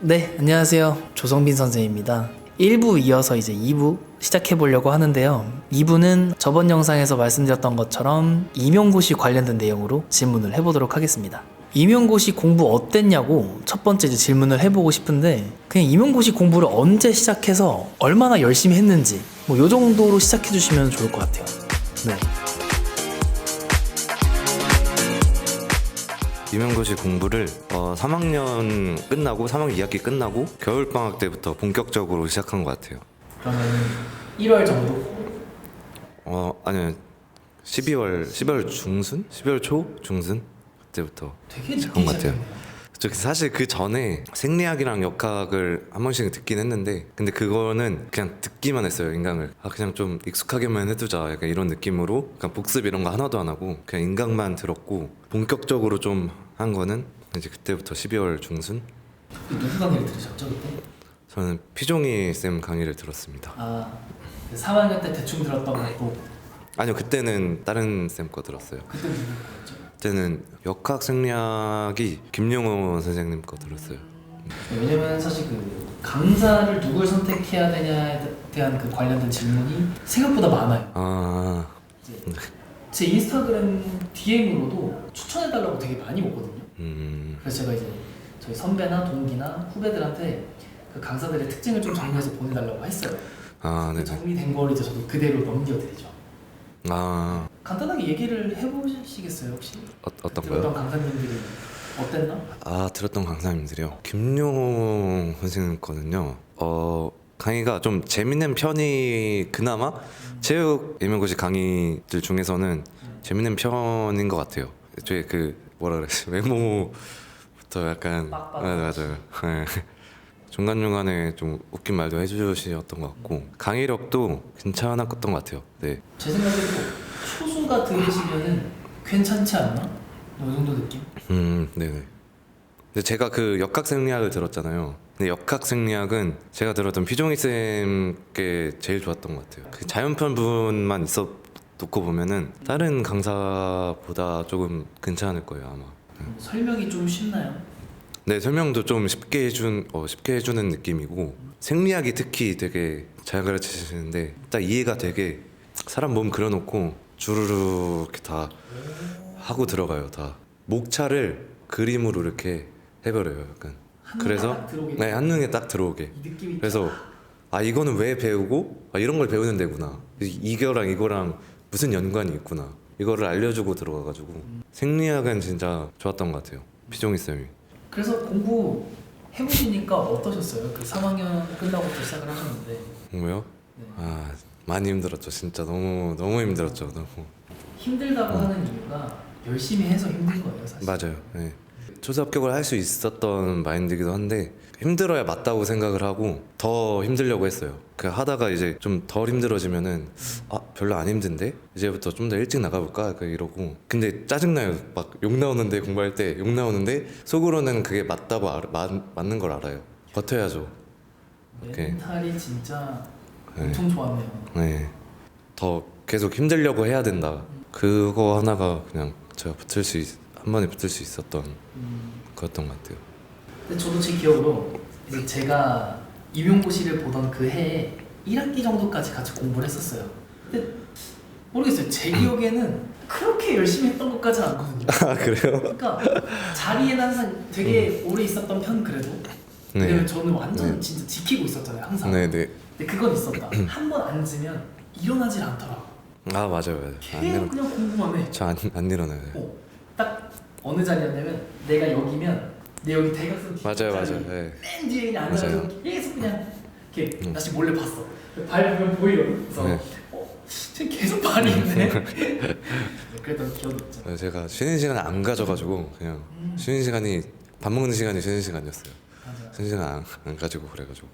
네, 안녕하세요. 조성빈 선생입니다. 1부 이어서 이제 2부 시작해 보려고 하는데요. 2부는 저번 영상에서 말씀드렸던 것처럼 임용고시 관련된 내용으로 질문을 해보도록 하겠습니다. 임용고시 공부 어땠냐고 첫 번째 질문을 해보고 싶은데 그냥 임용고시 공부를 언제 시작해서 얼마나 열심히 했는지 뭐 요 정도로 시작해 주시면 좋을 것 같아요. 네. 임용고시 공부를 어, 3학년 끝나고 3학년 2학기 끝나고 겨울 방학 때부터 본격적으로 시작한 것 같아요. 그러면 1월 정도? 어 아니요 12월 12월 중순 12월 초 중순 그때부터 되게 시작한 것 같아요. 저 사실 그 전에 생리학이랑 역학을 한 번씩 듣긴 했는데 근데 그거는 그냥 듣기만 했어요 인강을 아 그냥 좀 익숙하게만 해두자 약간 이런 느낌으로 그냥 복습 이런 거 하나도 안 하고 그냥 인강만 들었고 본격적으로 좀 한 거는 이제 그때부터 12월 중순 누구 강의를 들으셨죠 그때? 저는 피종이 쌤 강의를 들었습니다. 아 3학년 때 대충 들었던 것도 아니요 그때는 다른 쌤 거 들었어요. 그때? 그때는 역학 생리학이 김용호 선생님 거 들었어요. 왜냐면 사실 그 강사를 누굴 선택해야 되냐에 대한 그 관련된 질문이 생각보다 많아요. 아 제 인스타그램 DM으로도 추천해달라고 되게 많이 오거든요. 음. 그래서 제가 이제 저희 선배나 동기나 후배들한테 그 강사들의 특징을 좀 정리해서 보내달라고 했어요. 아그 네네. 정리된 걸 이제 저도 그대로 넘겨드리죠. 아 간단하게 얘기를 해보시겠어요 혹시? 어, 어떤 들었던 거요? 강사님들이 어땠나? 아 들었던 강사님들이요. 김용호 선생님 거는요. 어 강의가 좀 재밌는 편이 그나마 체육 임용고시 강의들 중에서는 재밌는 편인 것 같아요. 저의 그 뭐라 그랬지 외모부터 약간 빡빡. 네, 맞아요. 네. 중간 중간에 좀 웃긴 말도 해주셨던 것 같고 강의력도 괜찮았던 것 같아요. 네. 제 생각에도 초수가 들으시면은 괜찮지 않나? 뭐이 정도 느낌? 음, 네네. 근데 제가 그 역학 생리학을 들었잖아요. 근데 역학 생리학은 제가 들었던 피종이 쌤께 제일 좋았던 것 같아요. 그 자연편 부분만 있어 놓고 보면은 다른 강사보다 조금 괜찮을 거예요 아마. 음, 설명이 좀 쉽나요? 네 설명도 좀 쉽게 해준 어, 쉽게 해주는 느낌이고 생리학이 특히 되게 잘 가르치시는데 딱 이해가 되게 사람 몸 그려놓고 주르르 이렇게 다 하고 들어가요 다. 목차를 그림으로 이렇게 해버려요 약간. 그래서 네 한눈에 딱 들어오게. 그래서 아 이거는 왜 배우고? 아, 이런 걸 배우는 데구나. 이- 이거랑 이거랑 무슨 연관이 있구나. 이거를 알려주고 들어가가지고. 생리학은 진짜 좋았던 것 같아요 피종이 쌤이 그래서 공부 해보시니까 어떠셨어요? 그 3학년 끝나고부터 시작을 하셨는데 뭐요? 네. 아 많이 힘들었죠 진짜 너무 너무 힘들었죠 너무 힘들다고 하는 이유가 열심히 해서 힘든 거예요 사실 맞아요 네. 초사 합격을 할 수 있었던 마인드이기도 한데 힘들어야 맞다고 생각을 하고 더 힘들려고 했어요 그 하다가 이제 좀 덜 힘들어지면은 아 별로 안 힘든데 이제부터 좀 더 일찍 나가볼까 그 이러고 근데 짜증나요 막 욕 나오는데 공부할 때 욕 나오는데 속으로는 그게 맞다고 알, 맞, 맞는 걸 알아요 버텨야죠 오케이. 멘탈이 진짜 네. 엄청 좋았네요 네. 더 계속 힘들려고 해야 된다. 그거 하나가 그냥 제가 붙을 수, 있, 한 번에 붙을 수 있었던 음, 거였던 것 같아요. 근데 저도 제 기억으로 이제 제가 임용고시를 보던 그 해에 1학기 정도까지 같이 공부를 했었어요 근데 모르겠어요 제 기억에는 그렇게 열심히 했던 것까지는 않거든요 아 그래요? 그러니까 자리에는 항상 되게 오래 있었던 편 그래도 네. 왜냐면 저는 완전 네. 진짜 지키고 있었잖아요 항상 네네. 근데 그건 있었다 한 번 앉으면 일어나질 않더라고 아 맞아요 맞아요. 안 계속 일어. 그냥 공부만 해 저안 안 일어나요. 어, 딱 어느 자리였냐면 내가 여기면 내 여기 대각선 뒤 맞아요 자리 맞아요. 네. 맨 뒤에 그냥 앉아서 맞아요. 계속 그냥 이렇게 음. 다시 몰래 봤어 발 보면 보이거든 그래서 네. 어? 쟤 계속 발이 있네 그랬던 기억이 있죠 네, 제가 쉬는 시간 안 가져가지고 그냥 쉬는 시간이 밥 먹는 시간이 쉬는 시간이었어요. 맞아요 쉬는 시간 안, 안 가지고 그래가지고.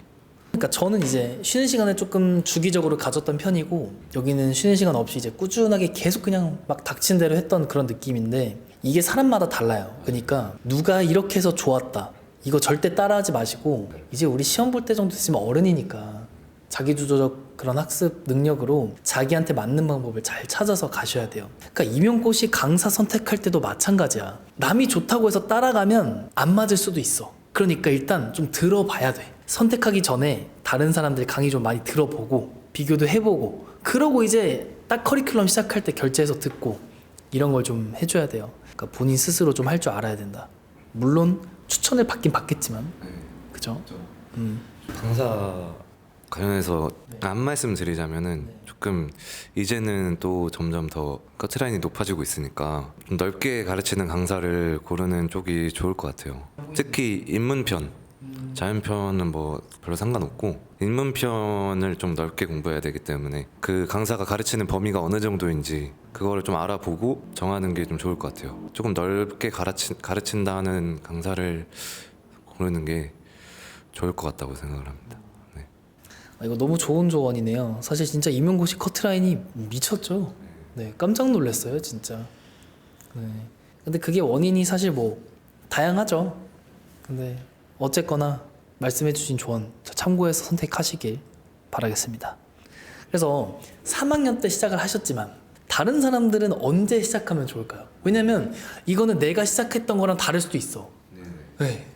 그러니까 저는 이제 쉬는 시간을 조금 주기적으로 가졌던 편이고 여기는 쉬는 시간 없이 이제 꾸준하게 계속 그냥 막 닥친 대로 했던 그런 느낌인데 이게 사람마다 달라요. 그러니까 누가 이렇게 해서 좋았다. 이거 절대 따라하지 마시고 이제 우리 시험 볼 때 정도 있으면 어른이니까 자기주도적 그런 학습 능력으로 자기한테 맞는 방법을 잘 찾아서 가셔야 돼요. 그러니까 임용고시 강사 선택할 때도 마찬가지야. 남이 좋다고 해서 따라가면 안 맞을 수도 있어. 그러니까 일단 좀 들어봐야 돼. 선택하기 전에 다른 사람들 강의 좀 많이 들어보고 비교도 해보고 그러고 이제 딱 커리큘럼 시작할 때 결제해서 듣고 이런 걸 좀 해줘야 돼요. 그러니까 본인 스스로 좀 할 줄 알아야 된다. 물론 추천을 받긴 받겠지만, 그죠? 음, 강사 관련해서 안 말씀 드리자면은 조금 이제는 또 점점 더 커트라인이 높아지고 있으니까 좀 넓게 가르치는 강사를 고르는 쪽이 좋을 것 같아요. 특히 입문편, 자연편은 뭐 별로 상관없고 입문편을 좀 넓게 공부해야 되기 때문에 그 강사가 가르치는 범위가 어느 정도인지 그거를 좀 알아보고 정하는 게 좀 좋을 것 같아요. 조금 넓게 가르치, 가르친다는 강사를 고르는 게 좋을 것 같다고 생각을 합니다. 네. 아, 이거 너무 좋은 조언이네요. 사실 진짜 임용고시 커트라인이 미쳤죠. 네, 깜짝 놀랐어요, 진짜. 네. 근데 그게 원인이 사실 뭐 다양하죠. 근데 어쨌거나 말씀해주신 조언 저 참고해서 선택하시길 바라겠습니다. 그래서 3학년 때 시작을 하셨지만 다른 사람들은 언제 시작하면 좋을까요? 왜냐면 이거는 내가 시작했던 거랑 다를 수도 있어. 네.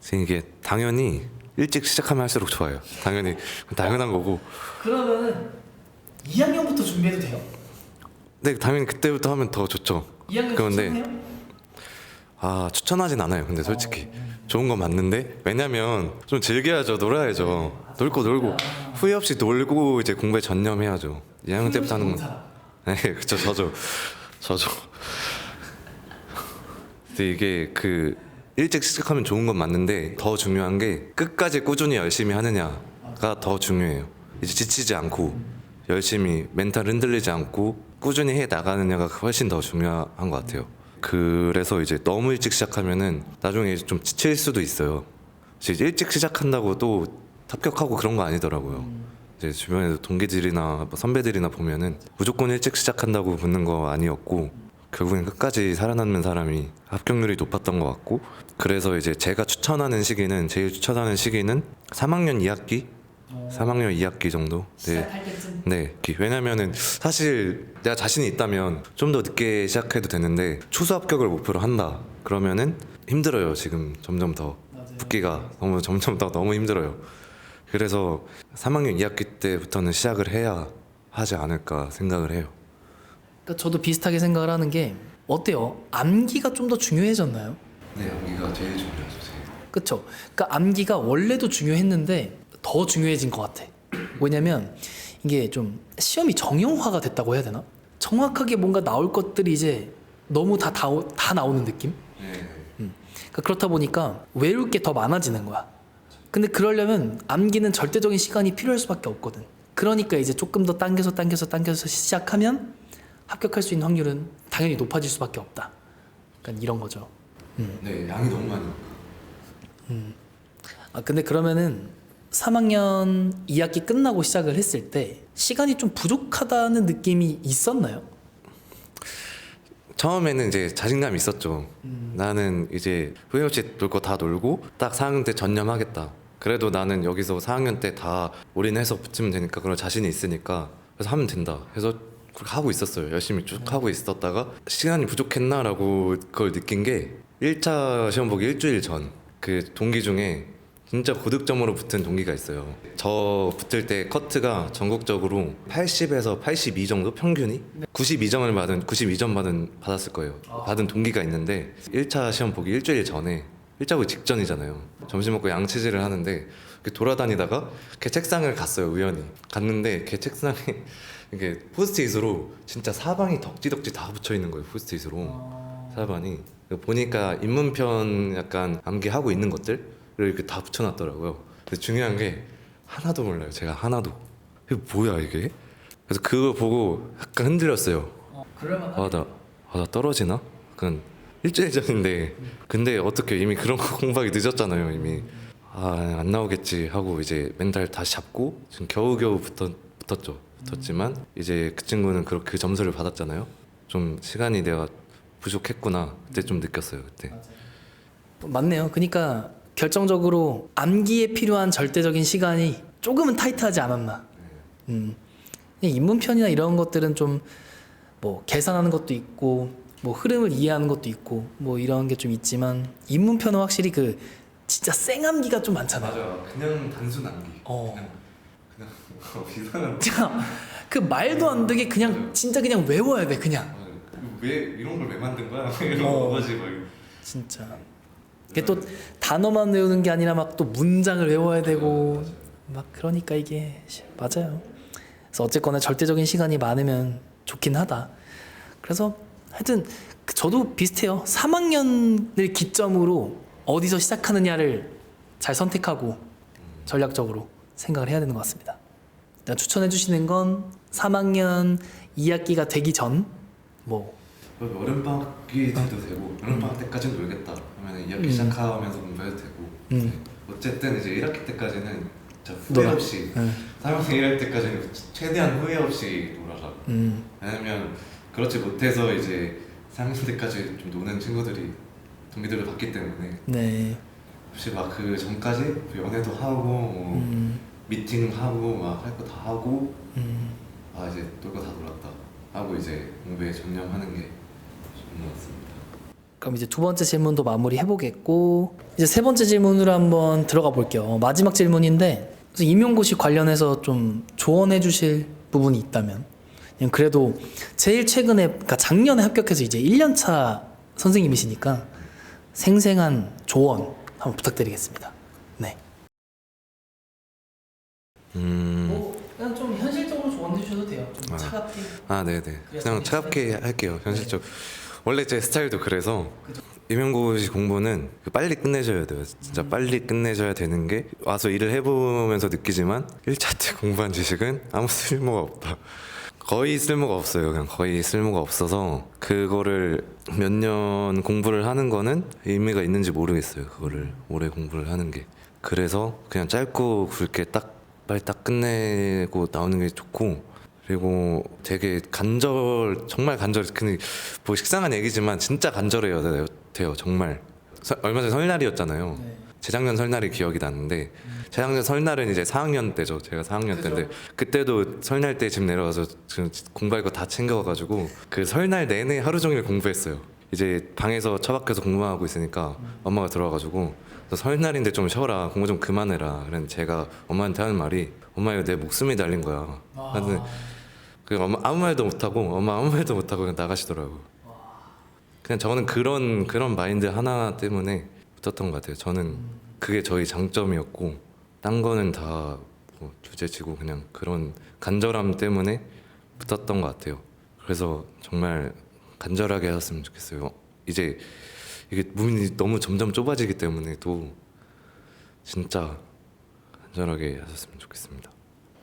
그래서 이게 당연히 일찍 시작하면 할수록 좋아요. 당연히 당연한 거고. 그러면은 2학년부터 준비해도 돼요? 네, 당연히 그때부터 하면 더 좋죠. 2학년 그런데? 아 추천하진 않아요. 근데 솔직히 좋은 건 맞는데 왜냐면 좀 즐겨야죠, 놀아야죠. 놀고 놀고 후회 없이 놀고 이제 공부에 전념해야죠. 2학년 때부터 하는 건. 네, 그쵸 저죠, 저죠. 근데 이게 그 일찍 시작하면 좋은 건 맞는데 더 중요한 게 끝까지 꾸준히 열심히 하느냐가 더 중요해요. 이제 지치지 않고 열심히 멘탈 흔들리지 않고 꾸준히 해 나가느냐가 훨씬 더 중요한 것 같아요. 그래서 이제 너무 일찍 시작하면은 나중에 좀 지칠 수도 있어요. 이제 일찍 시작한다고 또 합격하고 그런 거 아니더라고요. 이제 주변에서 동기들이나 뭐 선배들이나 보면은 무조건 일찍 시작한다고 붙는 거 아니었고 결국엔 끝까지 살아남는 사람이 합격률이 높았던 것 같고 그래서 이제 제가 추천하는 시기는 제일 추천하는 시기는 3학년 2학기 3학년 2학기 정도 네. 시작할 때쯤 네, 기- 왜냐면은 사실 내가 자신이 있다면 좀 더 늦게 시작해도 되는데 초수 합격을 목표로 한다. 그러면은 힘들어요. 지금 점점 더 맞아요. 붙기가 너무 점점 더 너무 힘들어요. 그래서 3학년 2학기 때부터는 시작을 해야 하지 않을까 생각을 해요. 그러니까 저도 비슷하게 생각을 하는 게 어때요? 암기가 좀 더 중요해졌나요? 네, 여기가 제일 중요하죠. 그쵸? 그러니까 암기가 원래도 중요했는데 더 중요해진 것 같아. 왜냐면 이게 좀 시험이 정형화가 됐다고 해야 되나? 정확하게 뭔가 나올 것들이 이제 너무 다, 다, 다 나오는 느낌? 네. 그러니까 그렇다 보니까 외울 게 더 많아지는 거야. 근데 그러려면 암기는 절대적인 시간이 필요할 수밖에 없거든. 그러니까 이제 조금 더 당겨서 당겨서 당겨서 시작하면 합격할 수 있는 확률은 당연히 높아질 수밖에 없다. 그러니까 이런 거죠. 네, 양이 너무 많이. 아 근데 그러면은 3학년 2학기 끝나고 시작을 했을 때 시간이 좀 부족하다는 느낌이 있었나요? 처음에는 이제 자신감이 있었죠. 나는 이제 후회 없이 놀 거 다 놀고 딱 4학년 때 전념하겠다. 그래도 나는 여기서 4학년 때 다 올인해서 붙이면 되니까 그런 자신이 있으니까 그래서 하면 된다. 해서 그렇게 하고 있었어요. 열심히 쭉 하고 있었다가 시간이 부족했나라고 그걸 느낀 게 1차 시험 보기 일주일 전 그 동기 중에 진짜 고득점으로 붙은 동기가 있어요. 저 붙을 때 커트가 전국적으로 80에서 82 정도 평균이 92점을 받은 92점 받은 받았을 거예요. 받은 동기가 있는데 1차 시험 보기 일주일 전에 1차 보기 직전이잖아요. 점심 먹고 양치질을 하는데 돌아다니다가 걔 책상을 갔어요 우연히 갔는데 걔 책상에 이게 포스트잇으로 진짜 사방이 덕지덕지 다 붙여 있는 거예요 포스트잇으로 사반이 보니까 입문편 약간 암기하고 있는 것들을 이렇게 다 붙여놨더라고요. 근데 중요한 게 하나도 몰라요. 제가 하나도. 이게 뭐야 이게? 그래서 그걸 보고 약간 흔들렸어요. 어, 그럴만 아 나, 아, 나 떨어지나? 약간 일주일 전인데 근데 어떻게 이미 그런 거 공부하기 늦었잖아요 이미 아 안 나오겠지 하고 이제 멘탈 다시 잡고 지금 겨우겨우 붙었, 붙었죠 붙었지만 이제 그 친구는 그, 그 점수를 받았잖아요 좀 시간이 내가 부족했구나 그때 좀 느꼈어요 그때 맞네요. 그러니까 결정적으로 암기에 필요한 절대적인 시간이 조금은 타이트하지 않았나. 음. 그냥 입문편이나 이런 것들은 좀 뭐 계산하는 것도 있고 뭐 흐름을 이해하는 것도 있고 뭐 이런 게 좀 있지만 입문편은 확실히 그 진짜 쌩암기가 좀 많잖아요. 맞아. 그냥 단순 암기. 어. 그냥 그냥 이상한. 진짜 그 말도 안 되게 그냥 진짜 그냥 외워야 돼 그냥 왜 이런 걸 왜 만든 거야? 이런 어. 거지 막. 진짜. 이게 또 단어만 외우는 게 아니라 막 또 문장을 외워야 되고 막 그러니까 이게 시- 맞아요. 그래서 어쨌거나 절대적인 시간이 많으면 좋긴 하다. 그래서 하여튼 그 저도 비슷해요. 3학년을 기점으로 어디서 시작하느냐를 잘 선택하고 전략적으로 생각을 해야 되는 것 같습니다. 추천해 주시는 건 3학년 2학기가 되기 전 뭐 여름방학이 돼도 되고 여름방학 때까지는 놀겠다 하면 2학기 음. 시작하면서 공부해도 되고 음. 어쨌든 이제 1학기 때까지는 진짜 후회 놀아. 없이 네. 3학년 1학 때까지는 최대한 후회 없이 놀아라 음. 왜냐면 그렇지 못해서 이제 3학년 때까지 좀 노는 친구들이 동기들을 봤기 때문에 네. 혹시 막 그 전까지 연애도 하고 뭐 음. 미팅하고 막 할 거 다 하고 음. 아 이제 놀거다 놀았다 하고 이제 공부에 전념하는 게 것 같습니다 그럼 이제 두 번째 질문도 마무리 해 보겠고 이제 세 번째 질문으로 한번 들어가 볼게요. 어, 마지막 질문인데 그래서 임용고시 관련해서 좀 조언해 주실 부분이 있다면 그냥 그래도 제일 최근에 그러니까 작년에 합격해서 이제 1년차 선생님이시니까 생생한 조언 한번 부탁드리겠습니다. 네. 음... 뭐 그냥 좀 현실적으로 조언해 주셔도 돼요. 좀 아. 차갑게. 아 네네 그래서 그냥 차갑게 할게요 현실적 원래 제 스타일도 그래서. 임용고시 공부는 그 빨리 끝내셔야 돼요. 진짜 빨리 끝내셔야 되는 게 와서 일을 해보면서 느끼지만 1차 때 공부한 지식은 아무 쓸모가 없다. 거의 쓸모가 없어요. 그냥 거의 쓸모가 없어서 그거를 몇 년 공부를 하는 거는 의미가 있는지 모르겠어요. 그거를 오래 공부를 하는 게. 그래서 그냥 짧고 굵게 딱 빨리 딱 끝내고 나오는 게 좋고 그리고 되게 간절 정말 간절 근데 뭐 식상한 얘기지만 진짜 간절해요 돼요, 정말. 서- 얼마 전에 설날이었잖아요. 네. 재작년 설날이 기억이 나는데 재작년 설날은 이제 4학년 때죠. 제가 4학년 그죠. 때인데 그때도 설날 때 집 내려가서 지금 공부할 거 다 챙겨가지고 그 설날 내내 하루 종일 공부했어요. 이제 방에서 처박혀서 공부하고 있으니까 엄마가 들어와가지고 너 설날인데 좀 쉬어라. 공부 좀 그만해라. 그랬는데 제가 엄마한테 하는 말이 엄마 이거 내 목숨이 달린 거야. 하는 그 엄마 아무 말도 못하고 엄마 아무 말도 못하고 그냥 나가시더라고. 그냥 저는 그런 그런 마인드 하나 때문에 붙었던 것 같아요. 저는 그게 저희 장점이었고 딴 거는 다 뭐 주제치고 그냥 그런 간절함 때문에 붙었던 것 같아요. 그래서 정말 간절하게 하셨으면 좋겠어요. 이제 이게 문이 너무 점점 좁아지기 때문에 또 진짜 간절하게 하셨으면 좋겠습니다.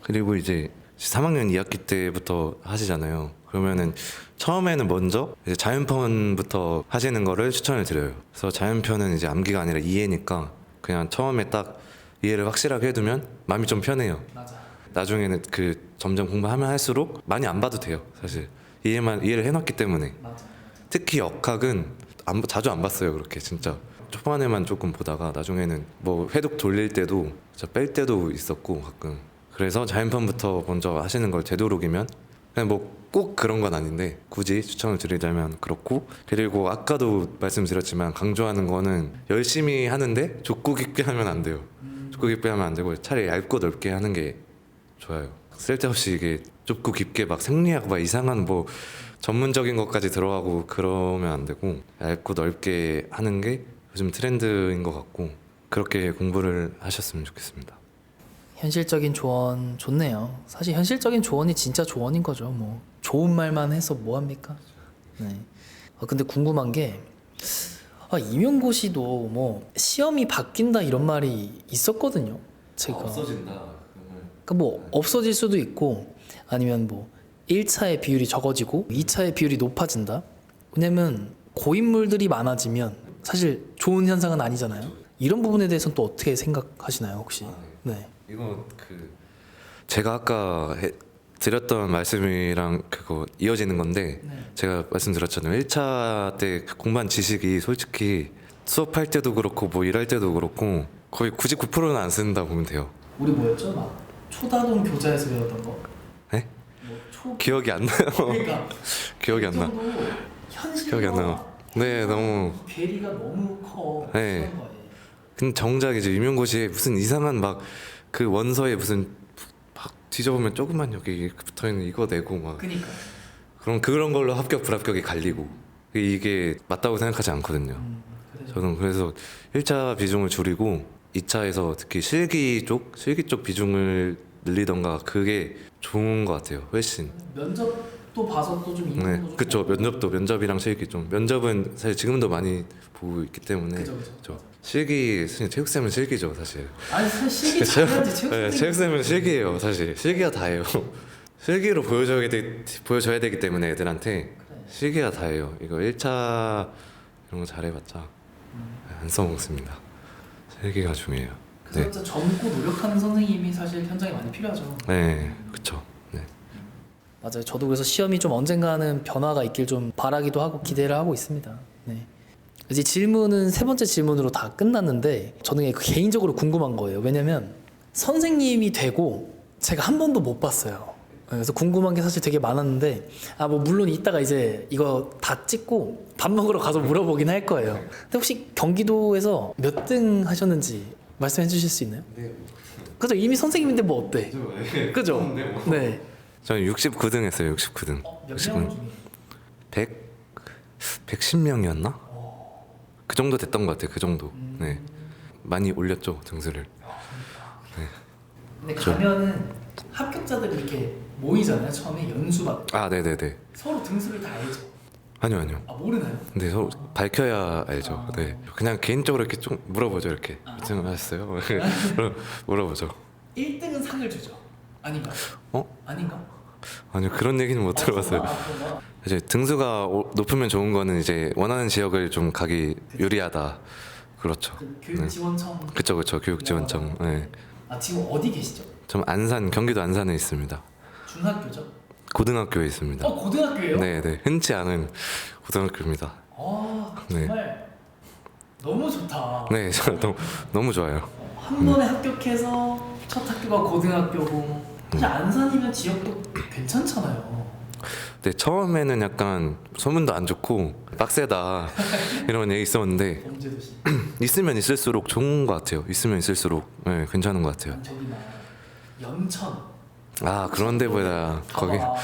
그리고 이제 3학년 2학기 때부터 하시잖아요. 그러면은 처음에는 먼저 이제 자연편부터 하시는 거를 추천을 드려요. 그래서 자연편은 이제 암기가 아니라 이해니까 그냥 처음에 딱 이해를 확실하게 해두면 마음이 좀 편해요. 맞아. 나중에는 그 점점 공부하면 할수록 많이 안 봐도 돼요. 사실 이해만 이해를 해놨기 때문에 맞아. 특히 역학은 안, 자주 안 봤어요 그렇게 진짜 초반에만 조금 보다가 나중에는 뭐 회독 돌릴 때도 뺄 때도 있었고 가끔 그래서 자연편부터 먼저 하시는 걸 되도록이면 그냥 뭐 꼭 그런 건 아닌데 굳이 추천을 드리자면 그렇고 그리고 아까도 말씀드렸지만 강조하는 거는 열심히 하는데 족구 깊게 하면 안 돼요 족구 깊게 하면 안 되고 차라리 얇고 넓게 하는 게 좋아요. 쓸데없이 이게 좁고 깊게 막 생리학 막 이상한 뭐 전문적인 것까지 들어가고 그러면 안 되고 얇고 넓게 하는 게 요즘 트렌드인 것 같고 그렇게 공부를 하셨으면 좋겠습니다. 현실적인 조언 좋네요. 사실 현실적인 조언이 진짜 조언인 거죠. 뭐 좋은 말만 해서 뭐 합니까? 네. 아, 근데 궁금한 게 아, 임용고시도 뭐 시험이 바뀐다 이런 말이 있었거든요. 제가. 없어진다. 그러니까 뭐 없어질 수도 있고 아니면 뭐 1차의 비율이 적어지고 2차의 비율이 높아진다. 왜냐면 고인물들이 많아지면 사실 좋은 현상은 아니잖아요. 이런 부분에 대해서는 또 어떻게 생각하시나요, 혹시? 아, 네. 이거 그 제가 아까 해, 드렸던 말씀이랑 그거 이어지는 건데 제가 말씀드렸잖아요. 1차 때 그 공부한 지식이 솔직히 수업할 때도 그렇고 뭐 일할 때도 그렇고 거의 99%는 안 쓴다 보면 돼요. 우리 뭐였죠? 막 초다동 교자에서 배웠던 거. 네? 뭐 초. 기억이 안 나요. 그러니까 기억이 안 나. 그 정도 현실과 기억이 안 나요. 네, 너무 괴리가 너무 커. 네. 근데 정작 이제 임용고시에 무슨 이상한 막 그 원서에 무슨 막 뒤져보면 조그만 여기 이렇게 붙어 있는 이거 내고 막 그니까. 그럼 그런 걸로 합격 불합격이 갈리고 이게 맞다고 생각하지 않거든요. 음, 저는 그래서 1차 비중을 줄이고 2차에서 특히 실기 쪽 실기 쪽 비중을 늘리던가 그게 좋은 것 같아요. 훨씬. 면접도 봐서 또 좀 네, 그쵸. 면접도 면접이랑 실기 좀 면접은 사실 지금도 많이 보고 있기 때문에 그죠, 그죠. 저 실기 체육 쌤은 실기죠 사실. 아니 사실 실기 체육- 잘해야지 체육 네, 체육 쌤은 실기예요 사실. 실기가 다예요. 실기로 보여줘야 되, 보여줘야 되기 때문에 애들한테 그래. 실기가 다예요. 이거 1차 이런 거 잘해봤자 안 써먹습니다. 실기가 중요해요. 그래서 네, 젊고 노력하는 선생님이 사실 현장에 많이 필요하죠. 네, 그쵸. 네. 맞아요. 저도 그래서 시험이 좀 언젠가는 변화가 있길 좀 바라기도 하고 기대를 하고 있습니다. 네. 이제 질문은 세 번째 질문으로 다 끝났는데 저는 개인적으로 궁금한 거예요. 왜냐면 선생님이 되고 제가 한 번도 못 봤어요. 네, 그래서 궁금한 게 사실 되게 많았는데 아 뭐 물론 이따가 이제 이거 다 찍고 밥 먹으러 가서 물어보긴 할 거예요. 근데 혹시 경기도에서 몇 등 하셨는지 말씀해 주실 수 있나요? 그죠 이미 선생님인데 뭐 어때? 그죠? 네. 저는 69등 했어요. 69등. 어, 몇 69등. 명 중에? 100 110명이었나? 그 정도 됐던 것 같아요. 그 정도. 네. 많이 올렸죠 등수를. 근데 가면은 합격자들이 이렇게 모이잖아요 처음에 연수 받고 아, 네, 네, 네. 서로 등수를 다 알죠 아니요, 아니요. 아 모르나요? 근데 서로 밝혀야 알죠. 아. 네. 그냥 개인적으로 이렇게 좀 물어보죠. 이렇게. 무슨 하셨어요? 물어보죠. 1등은 상을 주죠 아닌가? 어? 아닌가? 아니요. 그런 얘기는 못 들어봤어요. 아? 이제 등수가 오- 높으면 좋은 거는 이제 원하는 지역을 좀 가기 유리하다. 그렇죠. 그 교육지원청 그쵸, 그쵸. 교육 지원청. 네. 아 지금 어디 계시죠? 좀 안산, 경기도 안산에 있습니다. 중학교죠? 고등학교에 있습니다. 어 고등학교예요? 네, 네. 흔치 않은 고등학교입니다. 아 네. 정말 너무 좋다 네, 저 너무, 너무 좋아요. 한 번에 합격해서 첫 학교가 고등학교고 사실 안산이면 지역도 괜찮잖아요 네, 처음에는 약간 소문도 안 좋고 빡세다 이런 얘기 있었는데 범죄도시 있으면 있을수록 좋은 것 같아요. 있으면 있을수록 네, 괜찮은 것 같아요. 저기 연천 아 그런 데보다 거기 가봐.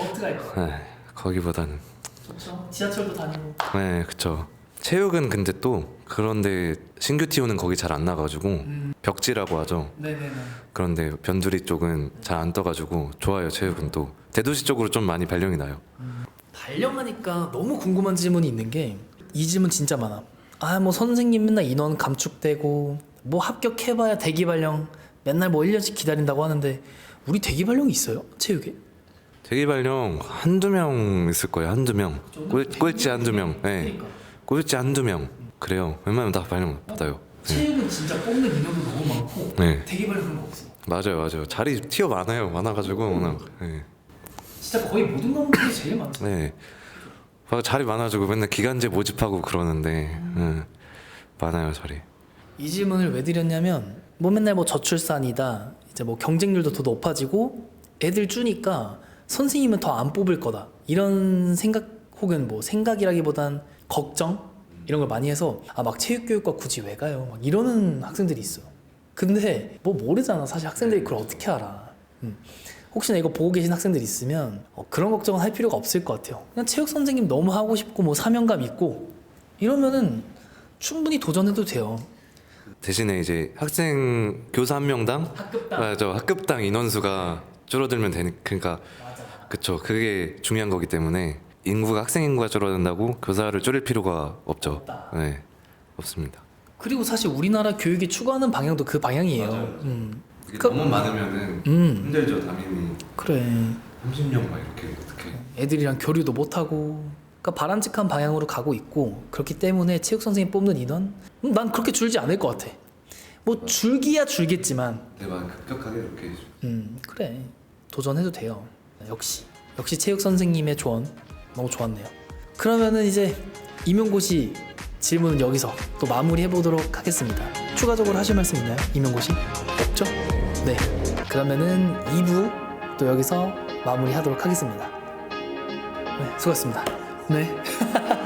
어떻게 할 거야? 네, 거기보다는 좋죠. 지하철도 다니고. 네, 그쵸. 체육은 근데 또 그런데 신규 티오는 거기 잘 안 나가지고 음. 벽지라고 하죠. 네네네. 그런데 변두리 쪽은 잘 안 떠가지고 좋아요. 체육은 또 대도시 쪽으로 좀 많이 발령이 나요. 발령하니까 너무 궁금한 질문이 있는 게 이 질문 진짜 많아. 아 뭐 선생님 맨날 인원 감축되고 뭐 합격해봐야 대기 발령 맨날 뭐 1년씩 기다린다고 하는데 우리 대기 발령이 있어요? 체육에? 대기 발령 한두 명 있을 거예요. 한두 명. 꼴, 꼴찌 한두 명. 네. 그러니까 꼴찌 한두 명. 그래요. 웬만하면 다 발령 받아요. 네. 체육은 진짜 뽑는 인원도 너무 많고 네. 대기 발령 그런 거 없어. 맞아요, 맞아요. 자리 티어 많아요. 많아가지고 워낙. 네. 진짜 거의 모든 과목들이 제일 많죠. 네. 막 자리 많아지고 맨날 기간제 모집하고 그러는데 네. 많아요 자리. 이 질문을 왜 드렸냐면 뭐 맨날 뭐 저출산이다 이제 뭐 경쟁률도 더 높아지고 애들 주니까 선생님은 더 안 뽑을 거다 이런 생각 혹은 뭐 생각이라기보단 걱정? 이런 걸 많이 해서 아 막 체육교육과 굳이 왜 가요? 막 이러는 학생들이 있어 근데 뭐 모르잖아. 사실 학생들이 그걸 어떻게 알아? 음. 혹시나 이거 보고 계신 학생들 있으면 어, 그런 걱정은 할 필요가 없을 것 같아요. 그냥 체육 선생님 너무 하고 싶고 뭐 사명감 있고 이러면은 충분히 도전해도 돼요. 대신에 이제 학생 교사 한 명당? 학급당. 맞아 학급당 인원수가 줄어들면 되니 그러니까 맞아. 그쵸. 그게 중요한 거기 때문에 인구가 학생 인구가 줄어든다고 교사를 줄일 필요가 없죠. 네 없습니다. 그리고 사실 우리나라 교육이 추구하는 방향도 그 방향이에요. 맞아요. 음, 그- 너무 많으면은 음, 힘들죠 담임이 그래. 30명 막 이렇게 어떻게 애들이랑 교류도 못 하고. 그러니까 바람직한 방향으로 가고 있고 그렇기 때문에 체육 선생님 뽑는 인원, 음, 난 그렇게 줄지 않을 것 같아. 뭐 줄기야 줄겠지만, 대박 급격하게 이렇게 음, 그래. 도전해도 돼요. 역시, 역시 체육 선생님의 조언 너무 좋았네요. 그러면은 이제 임용고시 질문은 여기서 또 마무리해 보도록 하겠습니다. 추가적으로 하실 말씀 있나요? 임용고시? 없죠? 네. 그러면은 2부 또 여기서 마무리하도록 하겠습니다. 네, 수고하셨습니다. 네.